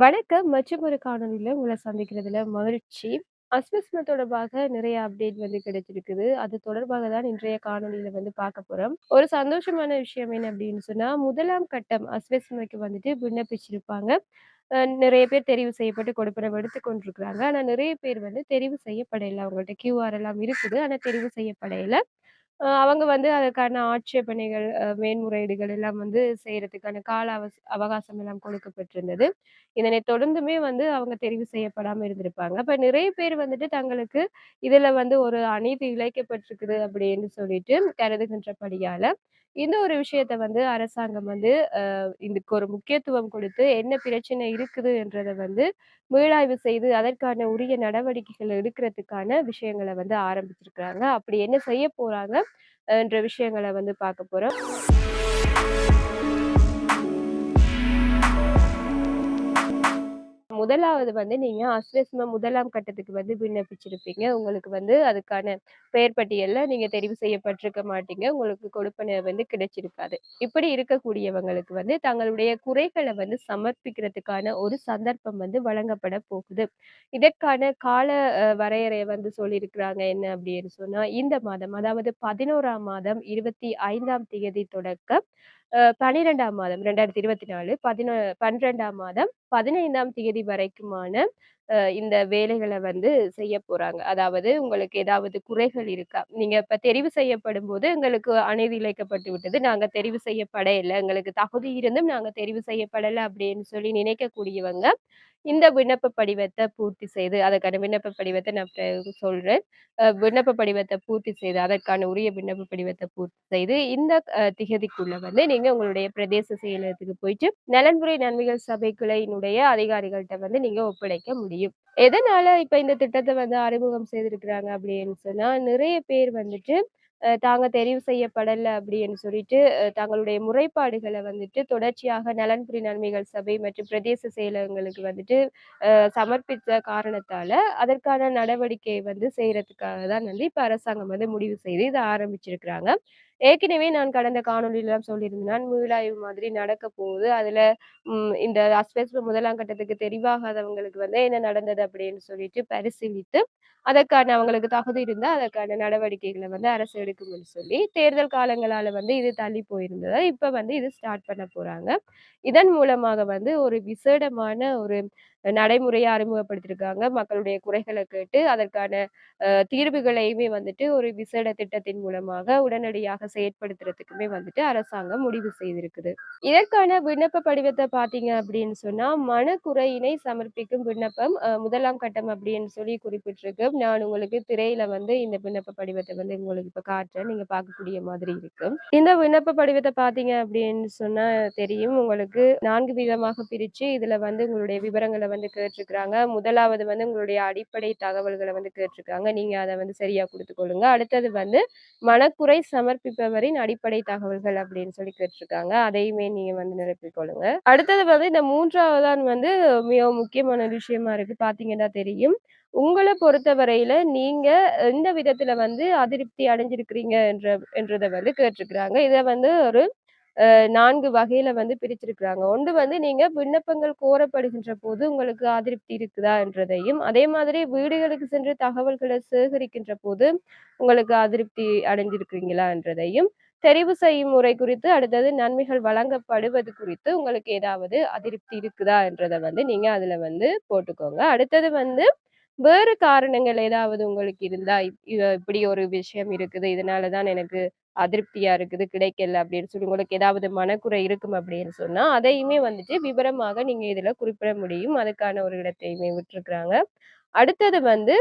வணக்கம். மற்றும் ஒரு காணொளியில உங்களை சந்திக்கிறதுல மகிழ்ச்சி. அஸ்வஸ்ம தொடர்பாக நிறைய அப்டேட் வந்து கிடைச்சிருக்குது. அது தொடர்பாக தான் இன்றைய காணொலியில வந்து பார்க்க போறோம். ஒரு சந்தோஷமான விஷயம் என்ன அப்படின்னு சொன்னா, முதலாம் கட்டம் அஸ்வஸ்மைக்கு வந்துட்டு விண்ணப்பிச்சிருப்பாங்க. நிறைய பேர் தெரிவு செய்யப்பட்டு கொடுப்பனை எடுத்து கொண்டிருக்கிறாங்க. ஆனா நிறைய பேர் வந்து தெரிவு செய்யப்படையில. அவங்கள்ட்ட கியூஆர் எல்லாம் இருக்குது. ஆனா தெரிவு செய்யப்படையில. அவங்க வந்து அதற்கான ஆட்சேபனைகள், அஹ் மேன்முறையீடுகள் எல்லாம் வந்து செய்யறதுக்கான கால அவச அவகாசம் எல்லாம் கொடுக்கப்பட்டிருந்தது. இதனை தொடர்ந்துமே வந்து அவங்க தெரிவு செய்யப்படாம இருந்திருப்பாங்க. அப்ப நிறைய பேர் வந்துட்டு தங்களுக்கு இதுல வந்து ஒரு அநீதி இழைக்கப்பட்டிருக்குது அப்படின்னு சொல்லிட்டு கருதுகின்றபடியால, இந்த ஒரு விஷயத்த வந்து அரசாங்கம் வந்து இதுக்கு ஒரு முக்கியத்துவம் கொடுத்து என்ன பிரச்சனை இருக்குது என்றதை வந்து மீளாய்வு செய்து அதற்கான உரிய நடவடிக்கைகள் எடுக்கிறதுக்கான விஷயங்கள வந்து ஆரம்பிச்சிருக்கிறாங்க. அப்படி என்ன செய்ய போறாங்க என்ற விஷயங்களை வந்து பார்க்க போறோம். முதலாவது வந்து நீங்க அஸ்வஸ்ம முதலாம் கட்டத்துக்கு வந்து விண்ணப்பிச்சிருப்பீங்க. உங்களுக்கு வந்து அதுக்கான பெயர் பட்டியல்ல நீங்க தெரிவு செய்யப்பட்டிருக்க மாட்டீங்க. உங்களுக்கு கொடுப்பன வந்து கிடைச்சிருக்காது. இப்படி இருக்கக்கூடியவங்களுக்கு வந்து தங்களுடைய குறைகளை வந்து சமர்ப்பிக்கிறதுக்கான ஒரு சந்தர்ப்பம் வந்து வழங்கப்பட போகுது. இதற்கான கால அ வரையறைய வந்து சொல்லியிருக்கிறாங்க என்ன அப்படின்னு சொன்னா, இந்த மாதம் அதாவது 11ஆம் மாதம் 25ஆம் தேதி தொடக்க பனிரெண்டாம் மாதம் ரெண்டாயிரத்தி இருபத்தி நாலு பதினொ பன்னிரெண்டாம் மாதம் பதினைந்தாம் தேதி வரைக்குமான இந்த வேலைகளை வந்து செய்ய போறாங்க. அதாவது உங்களுக்கு ஏதாவது குறைகள் இருக்கா? நீங்க இப்ப தெரிவு செய்யப்படும் போது எங்களுக்கு அநீதி இழைக்கப்பட்டு விட்டது. நாங்க தெரிவு செய்யப்படையில. எங்களுக்கு தகுதி இருந்தும் நாங்க தெரிவு செய்யப்படல அப்படின்னு சொல்லி நினைக்கக்கூடியவங்க, இந்த விண்ணப்ப படிவத்தை பூர்த்தி செய்து அதற்கான விண்ணப்ப படிவத்தை நான் சொல்றேன். விண்ணப்ப படிவத்தை பூர்த்தி செய்து அதற்கான உரிய விண்ணப்ப படிவத்தை பூர்த்தி செய்து இந்த திகதிக்குள்ள வந்து நீங்க உங்களுடைய பிரதேச செயலகத்துக்கு போயிட்டு நலன்புரை நன்மைகள் சபைக்குள்ளினுடைய அதிகாரிகள்கிட்ட வந்து நீங்க ஒப்படைக்க முடியும். எதனால இப்ப இந்த திட்டத்தை வந்து அறிமுகம் செய்திருக்கிறாங்க அப்படின்னு சொன்னா, நிறைய பேர் வந்துட்டு தாங்க தெரிவு செய்யப்படல அப்படின்னு சொல்லிட்டு தங்களுடைய முறைப்பாடுகளை வந்துட்டு தொடர்ச்சியாக நலன்புரி நன்மைகள் சபை மற்றும் பிரதேச செயலகங்களுக்கு வந்துட்டு சமர்ப்பித்த காரணத்தால, அதற்கான நடவடிக்கை வந்து செய்யறதுக்காக தான் வந்து இப்ப அரசாங்கம் வந்து முடிவு செய்து இதை ஆரம்பிச்சிருக்கிறாங்க. ஏற்கனவே நான் கடந்த காணொளிலாம் சொல்லியிருந்தேன். நான் மீளாய்வு மாதிரி நடக்க போகுது. அதுல உம் இந்த அஸ்பெஸ்ட் முதலாம் கட்டத்துக்கு தெரிவாகாதவங்களுக்கு வந்து என்ன நடந்தது அப்படின்னு சொல்லிட்டு பரிசீலித்து, அதற்கான அவங்களுக்கு தகுதி இருந்தா அதற்கான நடவடிக்கைகளை வந்து அரசு எடுக்கும்னு சொல்லி, தேர்தல் காலங்களால வந்து இது தள்ளி போயிருந்ததா இப்ப வந்து இது ஸ்டார்ட் பண்ண போறாங்க. இதன் மூலமாக வந்து ஒரு விசேடமான ஒரு நடைமுறையை அறிமுகப்படுத்தியிருக்காங்க. மக்களுடைய குறைகளை கேட்டு அதற்கான தீர்வுகளையுமே வந்துட்டு ஒரு விசேட திட்டத்தின் மூலமாக உடனடியாக செயற்படுத்துறதுக்குமே வந்துட்டு அரசாங்கம் முடிவு செய்திருக்குது. இதற்கான விண்ணப்ப படிவத்தை பார்த்தீங்க அப்படின்னு சொன்னா, மனக்குறையினை சமர்ப்பிக்கும் விண்ணப்பம் முதலாம் கட்டம் அப்படின்னு சொல்லி குறிப்பிட்டிருக்கு. நான் உங்களுக்கு திரையில வந்து இந்த விண்ணப்ப படிவத்தை வந்து உங்களுக்கு இப்ப காட்டுறேன். நீங்க பார்க்கக்கூடிய மாதிரி இருக்கும் இந்த விண்ணப்ப படிவத்தை பார்த்தீங்க அப்படின்னு சொன்னா தெரியும். உங்களுக்கு நான்கு விதமாக பிரிச்சு இதுல வந்து உங்களுடைய விவரங்களை வந்து கேட்டிருக்கிறாங்க. முதலாவது வந்து உங்களுடைய அடிப்படை தகவல்களை வந்து கேட்டிருக்காங்க. நீங்க அதை வந்து சரியா கொடுத்துக்கொள்ளுங்க அடுத்தது வந்து மனக்குறை சமர்ப்பிப்பவரின் அடிப்படை தகவல்கள் அப்படின்னு சொல்லி கேட்டிருக்காங்க. அதையுமே நீங்க வந்து நிரப்பிக்கொள்ளுங்க அடுத்தது வந்து இந்த மூன்றாவதான் வந்து மிக முக்கியமான விஷயமா இருக்கு. பார்த்தீங்கன்னா தெரியும். உங்களை பொறுத்தவரையில நீங்க எந்த விதத்துல வந்து அதிருப்தி அடைஞ்சிருக்கிறீங்க என்ற என்றதை வந்து கேட்டிருக்கிறாங்க. இதை வந்து ஒரு நான்கு வகையில வந்து பிரிச்சிருக்கிறாங்க. ஒன்று வந்து நீங்க விண்ணப்பங்கள் கோரப்படுகின்ற போது உங்களுக்கு அதிருப்தி இருக்குதா என்றதையும், அதே மாதிரி வீடுகளுக்கு சென்று தகவல்களை சேகரிக்கின்ற போது உங்களுக்கு அதிருப்தி அடைஞ்சிருக்கிறீங்களா என்றதையும், தெரிவு செய்யும் முறை குறித்து, அடுத்தது நன்மைகள் வழங்கப்படுவது குறித்து உங்களுக்கு ஏதாவது அதிருப்தி இருக்குதா என்றதை வந்து நீங்க அதுல வந்து போட்டுக்கோங்க. அடுத்தது வந்து வேறு காரணங்கள் ஏதாவது உங்களுக்கு இருந்தா, இப் இப்படி ஒரு விஷயம் இருக்குது. இதனாலதான் எனக்கு அதிருப்தியா இருக்குது, கிடைக்கல அப்படின்னு சொல்லி உங்களுக்கு ஏதாவது மனக்குறை இருக்கும் அப்படின்னு சொன்னா, அதையுமே வந்துட்டு விவரமாக நீங்க இதுல குறிப்பிட முடியும். அதுக்கான ஒரு இடத்தையுமே விட்டுருக்குறாங்க அடுத்தது வந்து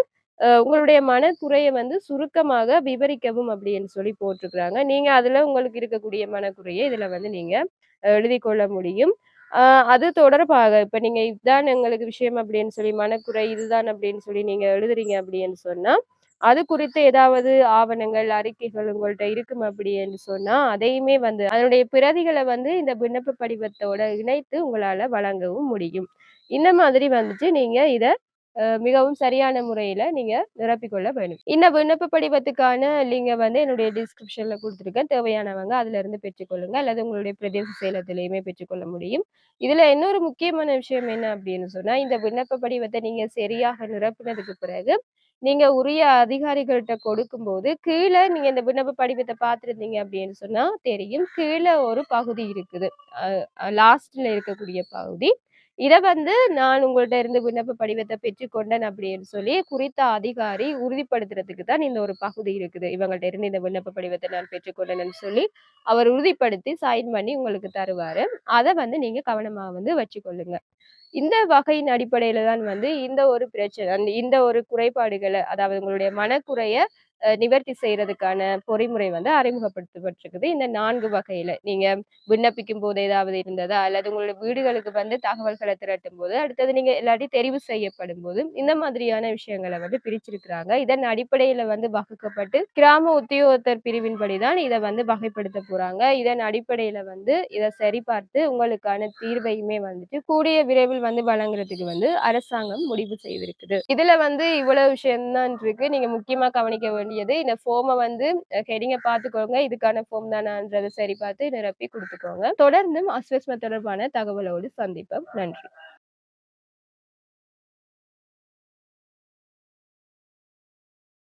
உங்களுடைய மனக்குறையை வந்து சுருக்கமாக விவரிக்கவும் அப்படின்னு சொல்லி போட்டிருக்கிறாங்க. நீங்க அதுல உங்களுக்கு இருக்கக்கூடிய மனக்குறையை இதுல வந்து நீங்க எழுதி கொள்ள முடியும். அது தொடர்பாக இப்ப நீங்க இதுதான் எங்களுக்கு விஷயம் அப்படின்னு சொல்லி மனக்குறை இதுதான் அப்படின்னு சொல்லி நீங்க எழுதுறீங்க அப்படின்னு சொன்னா, அது குறித்து ஏதாவது ஆவணங்கள், அறிக்கைகள் உங்கள்கிட்ட இருக்கும் அப்படின்னு சொன்னா, அதையுமே வந்து அதனுடைய பிரதிகளை வந்து இந்த விண்ணப்ப படிவத்தோட இணைத்து உங்களால வழங்கவும் முடியும். இந்த மாதிரி வந்துட்டு நீங்க இத அஹ் மிகவும் சரியான முறையில நீங்க நிரப்பிக்கொள்ள வேணும் இந்த விண்ணப்ப படிவத்துக்கான லிங்க வந்து என்னுடைய டிஸ்கிரிப்ஷன்ல கொடுத்துருக்கேன். தேவையானவங்க அதுல இருந்து பெற்றுக்கொள்ளுங்க அல்லது உங்களுடைய பிரதேச செயலத்திலையுமே பெற்றுக்கொள்ள முடியும். இதுல இன்னொரு முக்கியமான விஷயம் என்ன அப்படின்னு சொன்னா இந்த விண்ணப்ப படிவத்தை நீங்க சரியாக நிரப்பினதுக்கு பிறகு நீங்க உரிய அதிகாரிகள்கிட்ட கொடுக்கும்போது கீழே நீங்க இந்த விண்ணப்ப படிவத்தை பார்த்துருந்தீங்க அப்படின்னு சொன்னா தெரியும். கீழே ஒரு பகுதி இருக்குது. லாஸ்ட்ல இருக்கக்கூடிய பகுதி. இத வந்து நான் உங்கள்ட்ட இருந்து விண்ணப்ப படிவத்தை பெற்றுக்கொண்டேன் அப்படின்னு சொல்லி குறித்த அதிகாரி உறுதிப்படுத்துறதுக்கு தான் இந்த ஒரு பகுதி இருக்குது. இவங்கள்ட்ட இருந்து இந்த விண்ணப்ப படிவத்தை நான் பெற்றுக்கொண்டேன்னு சொல்லி அவர் உறுதிப்படுத்தி சைன் பண்ணி உங்களுக்கு தருவாரு. அதை வந்து நீங்க கவனமா வந்து வச்சுக்கொள்ளுங்க. இந்த வகையின் அடிப்படையில தான் வந்து இந்த ஒரு பிரச்சனை அந்த இந்த ஒரு குறைபாடுகளை அதாவது உங்களுடைய மனக்குறைய நிவர்த்தி செய்யறதுக்கான பொறிமுறை வந்து அறிமுகப்படுத்தப்பட்டிருக்குது. இந்த நான்கு வகையில. நீங்க விண்ணப்பிக்கும் போது ஏதாவது இருந்ததா? அல்லது உங்களுடைய வீடுகளுக்கு வந்து தகவல்களை திரட்டும் போது அடுத்தது நீங்க எல்லாத்தையும் தெரிவு செய்யப்படும் போது இந்த மாதிரியான விஷயங்களை வந்து பிரிச்சிருக்கிறாங்க. இதன் அடிப்படையில வந்து வகுக்கப்பட்டு கிராம உத்தியோகத்தர் பிரிவின்படிதான் இதை வந்து வகைப்படுத்த போறாங்க. இதன் அடிப்படையில வந்து இதை சரிபார்த்து உங்களுக்கான தீர்வையுமே வந்துட்டு கூடிய விரைவில் வந்து வழங்குறதுக்கு வந்து அரசாங்கம் முடிவு செய்திருக்குது. இதுல வந்து இவ்வளவு விஷயம்தான் இருக்கு. நீங்க முக்கியமா கவனிக்க வேண்டியது இந்த ஃபோமை வந்து ஹெடிங்கை பார்த்துக்கோங்க இதுக்கான ஃபோம் தானான்றதை சரி பார்த்து நிரப்பி கொடுத்துக்கோங்க. தொடர்ந்தும் அஸ்வஸ்ம தொடர்பான தகவலோடு சந்திப்போம். நன்றி.